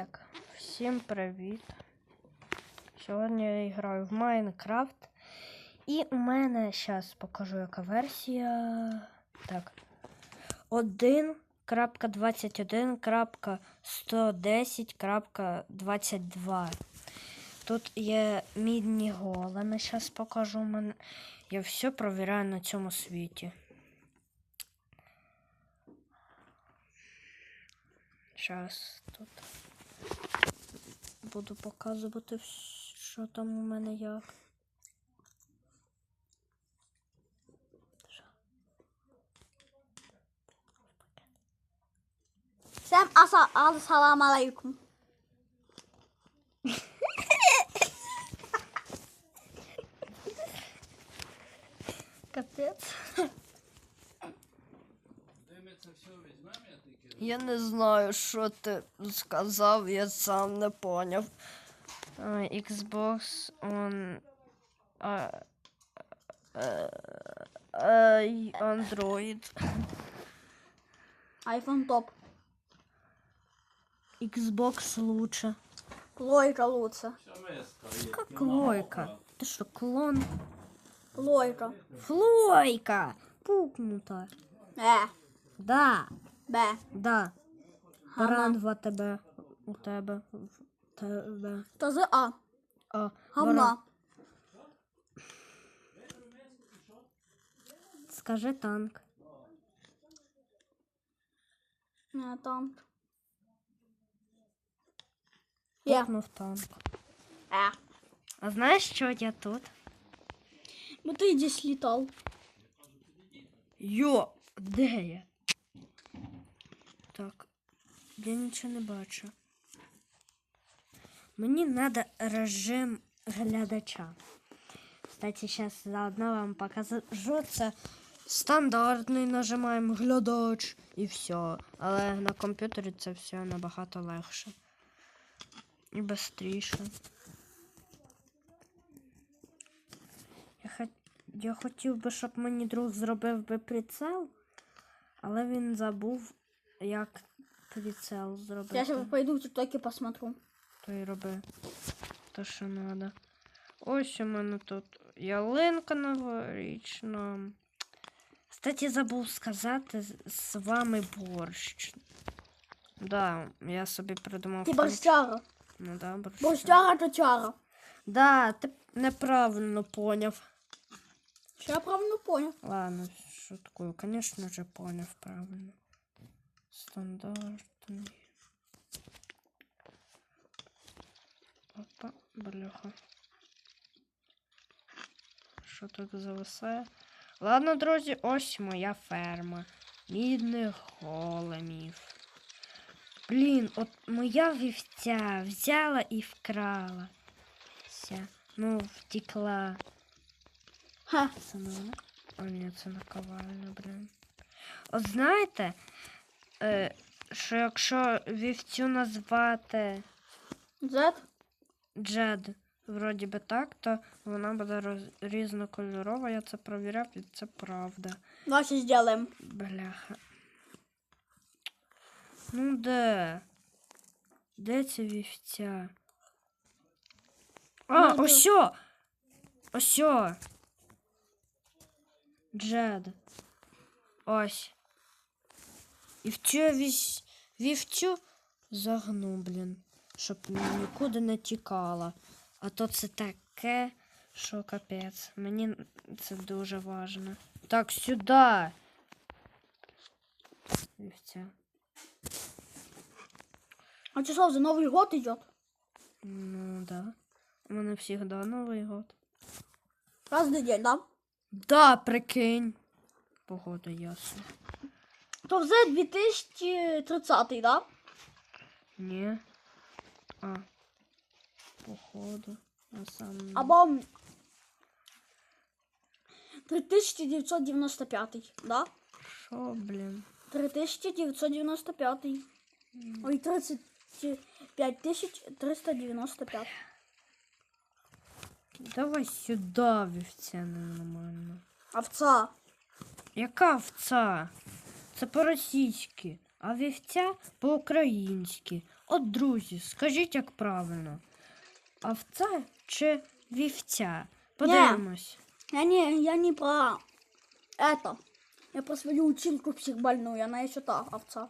Так, всім привіт. Сьогодні я граю в Майнкрафт. І у мене зараз покажу, яка версія. Так. 1.21.110.22. Тут є мідні големи. Зараз покажу мене. Я все провіряю на цьому світі. Зараз тут буду показувати, вс- що там у мене як. Всем аса ассалам алейкум. Капець. Я не знаю, що ти сказав, я сам не поняв. Xbox on е, е, Android. Айфон топ. Xbox лучше. Плойка лучше. Как лойка? Ты что, клон? Плойка. Флойка! Пукнута. Е. Да, Б. да. Гама. Баран в тебе. У тебе. В тебе. Та з А. А, баран. Гамна. Скажи танк. Не, там. Є. Пукнув танк. Е. А знаєш, що я тут? Ну ти десь літав. Йо, де я? Так, я нічого не бачу. Мені треба режим глядача. Кстати, зараз заодно вам покажу. Це стандартний нажимаємо глядач і все. Але на комп'ютері це все набагато легше. І швидше. Я, хот... я хотів би, щоб мені друг зробив би прицел, але він забув, як прицел зробити. Я сейчас пойду в тиктоке посмотрю. То й роби те, що треба. Ось у мене тут ялинка новорічна. Кстати, забув сказати, з- вами борщ. Да, я собі придумав. Ти борщара. Ну да, борщ. Борщара то чара. Да, ти неправильно поняв. Що я правильно понял? Ладно, шуткую. Конечно же, поняв правильно. Стандартний. Опа, бляха. Що тут зависає? Ладно, друзі, ось моя ферма. Мідних големів. Блін, от моя вівця взяла і вкрала. Ся. Ну, втекла. Ха. Це вона? О, ні, це наковальня, блін. От знаєте, е, що якщо вівцю назвати Зет. Джед, вроді би так, то вона буде роз... різнокольорова, я це провіряв, і це правда. Давайте сделаем. Бляха. Ну де? Де ця вівця? А, Ну, де? осьо! Осьо! Джед. Ось. І в вівцю загну, блін, щоб нікуди не тікала. А то це таке, що капець. Мені це дуже важно. Так, сюди. Вівця. А что, за Новый год идет? Ну да. У мене завжди Новий год. Каждый день, да? Да, прикинь. Погода ясна. То вже 2030, да? Ні. А. Походу. На самом Або 3995, да? Що, блін? 3995. Ой, 35395. Давай сюди, вівця нормально. Овца. Яка овца? Це по-російськи. а вівця по-українськи. От, друзі, скажіть, як правильно. Овця чи вівця? Подивимось. Я не, я не про это. Я про свою училку психбольную, она еще та овца.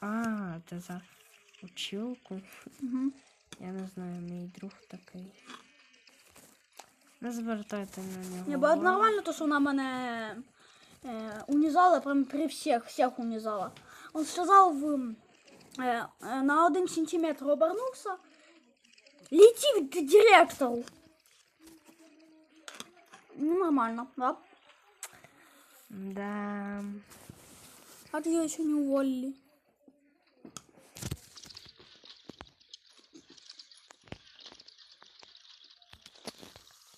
А, ти за училку. Угу. Я не знаю, мій друг такий. Не звертайте на нього. Не, бо это нормально, то, что она мене э, унизала, прям при всех, всех унизала. Он сказал, в, э, э, на один сантиметр обернувся, лети к директору. Ну, нормально, да? Да. А ты ее еще не уволили.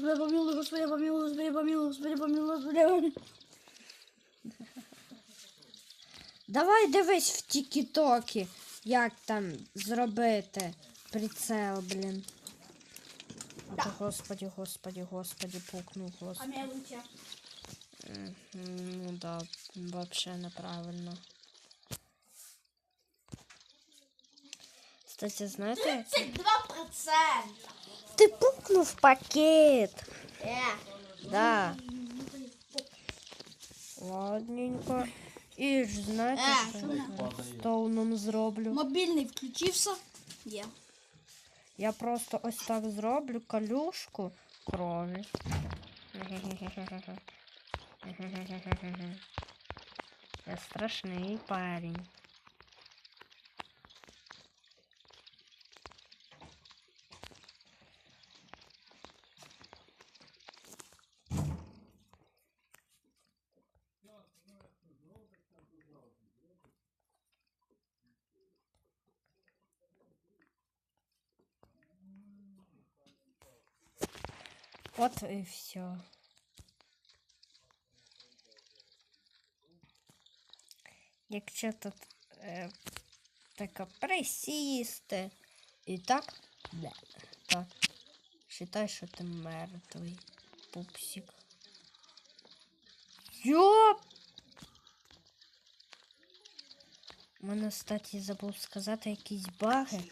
Господи, помилуй, Господи, помилуй, Господи, помилуй, Господи, помилуй, Господи, помилуй. Давай дивись в тікітокі, як там зробити прицел, блін. Да. Господи, господи, господи, пукну, господи. А лучше. Ну да, вообще неправильно. Кстати, знаете? 32%! ты пукнул в пакет. Э. Да. Ладненько. І ж э, что що нам зроблю. Мобильный включился. Я. Я просто ось так зроблю колюшку крови. Я страшний парень. От і все. Якщо тут е, тако присісти і так, бля, то считай, що ти мертвий пупсик. Йоп! У мене, кстати, забув сказати якісь баги.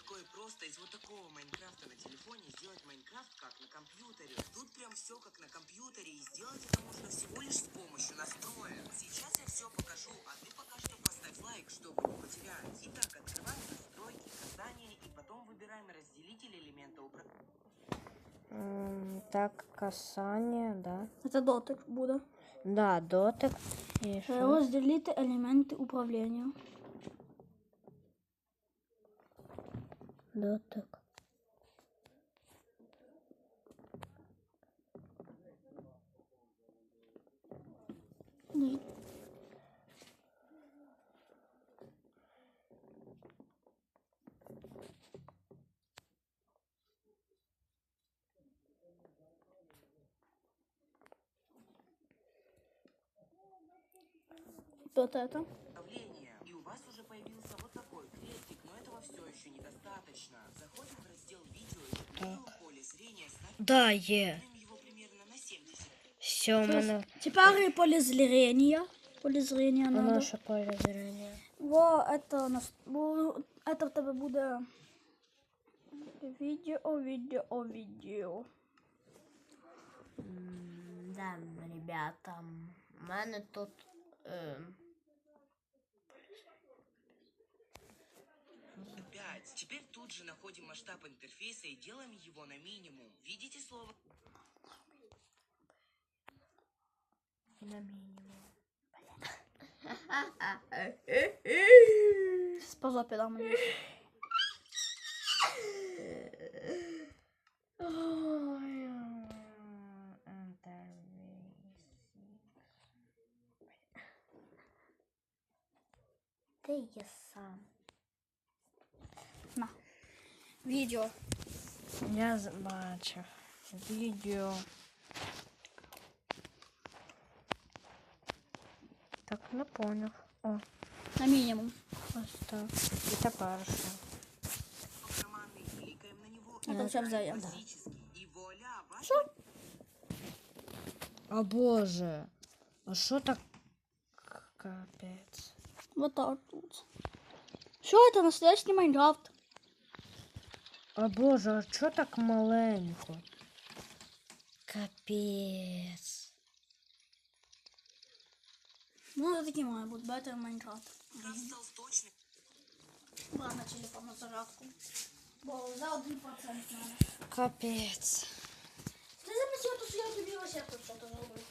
все как на компьютере и сделать это можно всего лишь с помощью настроек. Сейчас я все покажу, а ты пока что поставь лайк, чтобы не потерять. Итак, открываем настройки, касание и потом выбираем разделитель элемента управления. М, Так, касання, да. Это дотик буде. Да, дотик. І що? Розділити елементи управління. Дотик. Ні. Вот это. И у вас уже появился вот такой крестик, но этого все еще недостаточно. Заходим в раздел видео и минимум поле зрения ставим Да, на 70. Все, у мене Тепер поле зрения. Поле зрения у надо. наше поле зрення. Во, это, нас... бо это в тебе буде відео, відео, відео. Да, ребята, у мене тут. Е, Опять. Теперь тут же находим масштаб интерфейса и делаем его на минимум. Видите слово? На мінімум. З по жопі дам мені. Ой, Ти є сам. Відео. Я з- бачив відео. Так, не поняв. О, На мінімум. ось так. І тепер що? В карманы, кликаем на него. Я там сейчас взял, да. Классический. И вуаля, бачите? А боже. А що так? Капець. Вот так тут. Що це настоящий Майнкрафт? А боже, а чо так маленько? Капець. Ну, це такий має бути Better Майнкрафт. Ладно, телефон на зарядку. Бо за 1% надо. Капець. Ти запросив, то що я тобі ось як тут що-то зробив.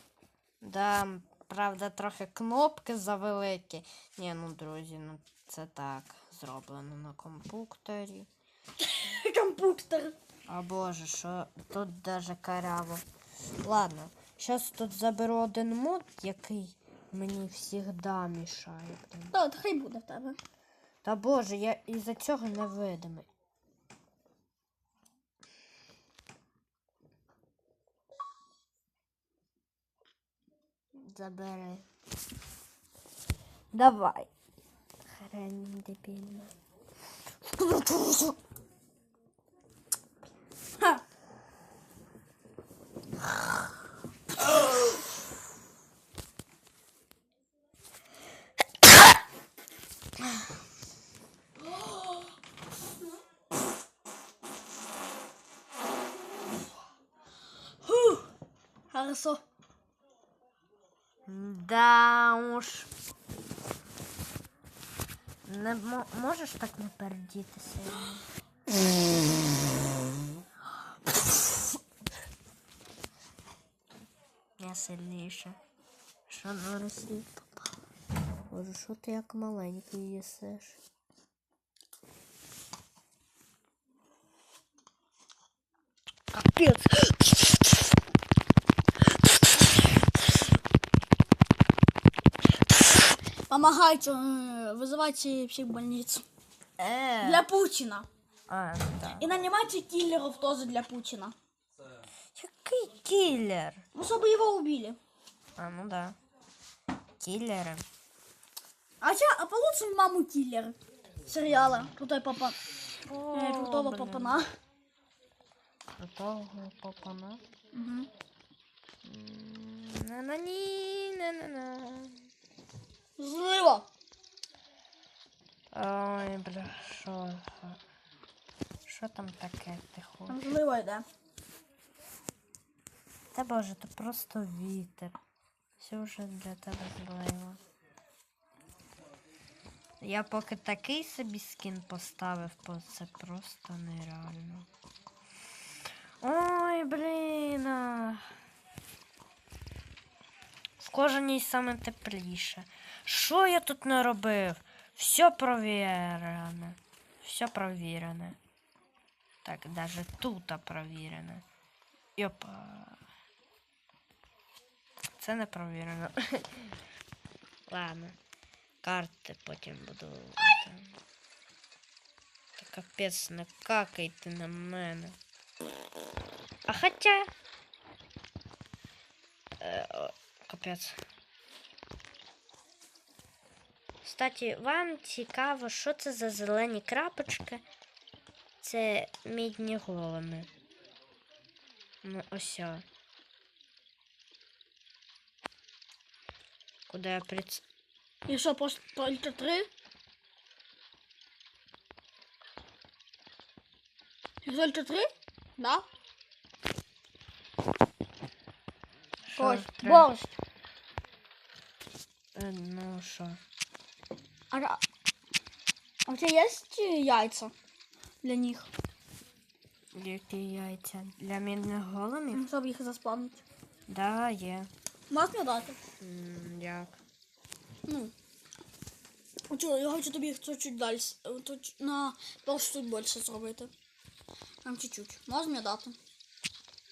Да, правда, трохи кнопки завеликі. Ні, ну друзі, ну це так. Зроблено на комп'ютері. Компьютер. А боже, що тут даже каряво. Ладно, зараз тут заберу один мод, який мені завжди мішає. блін. Так, хай буде в тебе. Та боже, я із-за цього невидимий. Забери. Давай. Хрень дебільна. Хорошо. Да уж. Не мо- можеш так не пердітися? Я сильніше. Що на Росію попало? Боже, що ти як маленький їсиш? Капець. Помогайте э, вызывайте всех в больницу. Е. Для Путина. А, так. И нанимайте киллеров тоже для Путина. Який кілер? Ну, чтобы его убили. А, ну да. Киллеры. А, ча, а получим маму киллер сериала Крутой папа. Э, О, крутого блин. папана. Крутого папана. Мгм. на на ні на на на Взрыва. Ой, бля, що? Що там таке ти хочеш? Взрыва, да. Та боже, то просто вітер. Все вже для тебе злило. Я поки такий собі скін поставив, бо це просто нереально. Ой, блін. а. Саме тепліше. Що я тут не робив? Все провірене. Все провірене. Так, даже тут провірене. Йопа. Це не провірено. Ладно. Карти потім буду. Та капець, не какайте на мене. А хоча. Е, капець. Кстати, вам цікаво, що це за зелені крапочки? Це мідні голими. Ну, ось. о. Куда я приц... И что, просто только три? И только три? Да? Що, Борщ. тре- Борщ. Е, Ну що? А, а у тебя есть э, яйца для них, Які яйця? Для мідних големів? чтобы их заспавнить? Да, є. Можешь мне дать? М, Як? Ну. А чё, я хочу тобі їх чуть-чуть далі, е, тут на пару штук більше зробити. Там чуть-чуть. Можеш мені дати?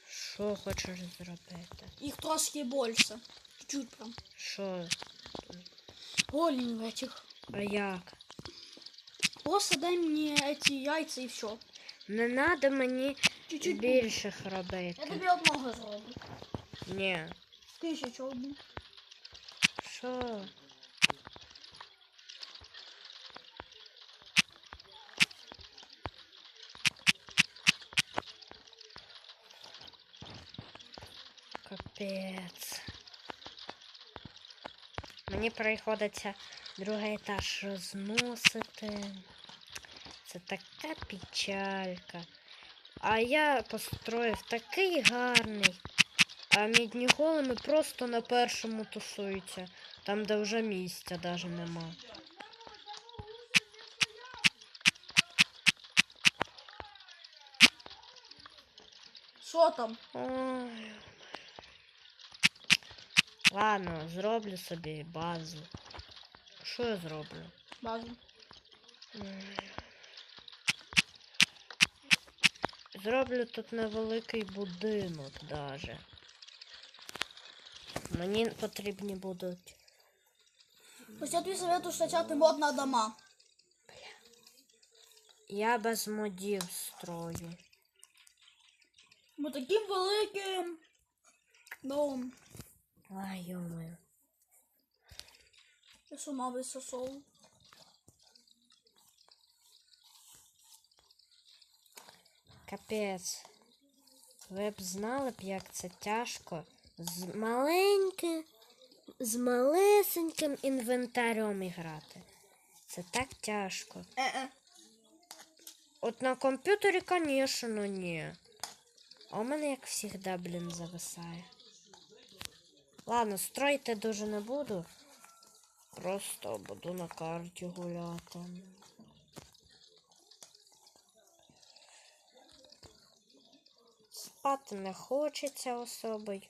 Що хочеш зробити? Їх трошки більше. Чуть-чуть прям. Що? Голень этих. А як? Просто дай мне эти яйца и все. Не треба мені Чуть-чуть. більших Я робити. тобі одного зроблю. Ні. Тисячу одну. Що? Капець. Мені приходиться другий етаж розносити. Це така печалька. А я построїв такий гарний. А мідні голими просто на першому тусуються. Там, де вже місця навіть нема. Що там? Ой. Ладно, зроблю собі базу. Що я зроблю? Базу. Зроблю тут невеликий будинок даже. Мені потрібні будуть. Ось я тобі советую скачати мод на дома. Я без модів строю. Ми таким великим. домом. Ай, йомаю. Я з ума висосов. Капець. Ви б знали б, як це тяжко з маленьким, з малесеньким інвентарем грати. Це так тяжко. Е-е. От на комп'ютері, звісно, ні. А у мене, як завжди, блін, зависає. Ладно, строїти дуже не буду. Просто буду на карті гуляти. Спати не хочеться особи.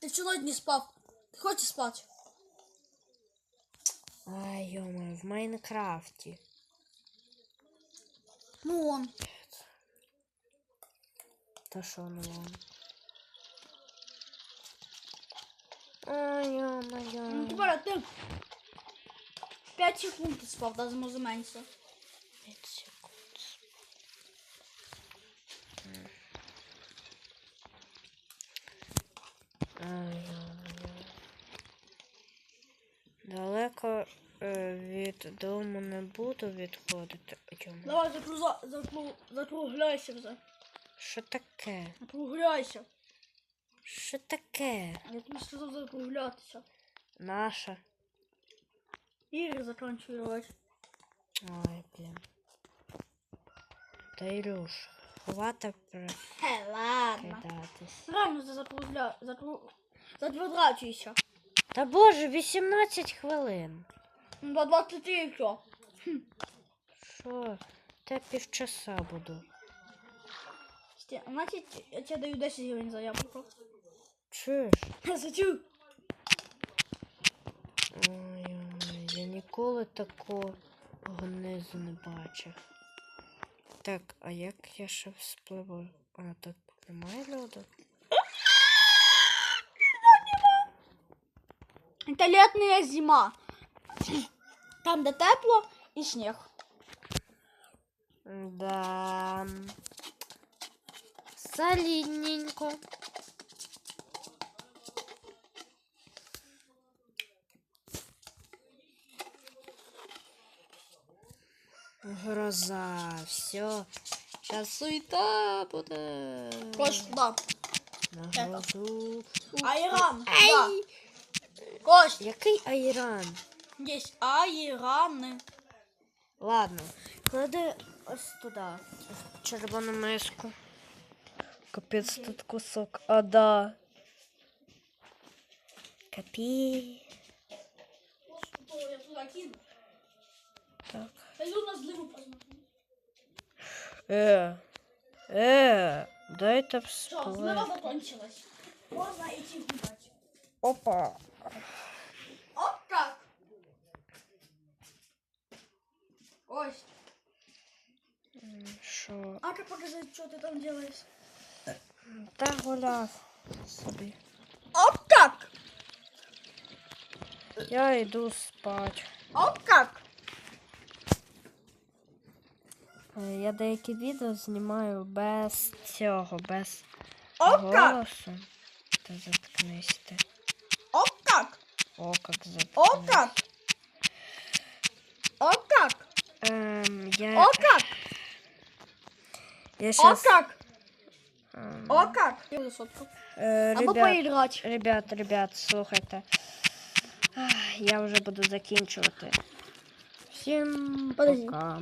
Ти не спав. Ти хочеш спати? Ай, йома, в Майнкрафті. Ну он. Та що ну вам? Ай, Ну тепер ти 5 секунд ти спав, навіть може менше. П'ять секунд. Далеко е, від дому не буду відходити. Йома. Давай закругляйся вже. Що таке? Закругляйся. Що таке? Я тобі сказав закруглятися. Наша. Ігри закінчувати. Ой, блін. Та Ірюш, хвата Е, ладно. прикидатись. Реально ти закругля... Закру... Заквадрачуйся. Та боже, 18 хвилин. До 23 і все. Що? Та півчаса буду. Сті- Значить, я тебе даю 10 гривень за яблуко. Чуєш? Зачу. Ой, ой, я ніколи такого низу не бачив. Так, а як я ще вспливу? А, так немає льоду? Это летняя зима. Там, де тепло і сніг. Да. Солідненько. Гроза, все. Сейчас суета буде. Кош, да. На грозу. Айран, да. Кость, Який айран? есть айраны. Ладно, клади ось туди, червону миску. Капець тут кусок. А да. Капі. Я туда кину. Так. Пойду на зливу посмотрю. Е. Е. Дайте Все, злива всплив. закончилась. Можно идти гулять. Опа. Вот так. Кость, Що? а-ка покажи, что ты там делаешь. Та гуляв собі. Вот так. Я йду спать. Вот как. Е, Я деякі відео знімаю без цього, без О как! голосу. Та заткнись ти. О как! О, как заткнись. О как! О как! Ем, я, О как! я щас, как! О как! е, Або ребят, поіграти. ребят, ребят, слухайте. Ах, Я вже буду закінчувати. Всім Подожди. пока.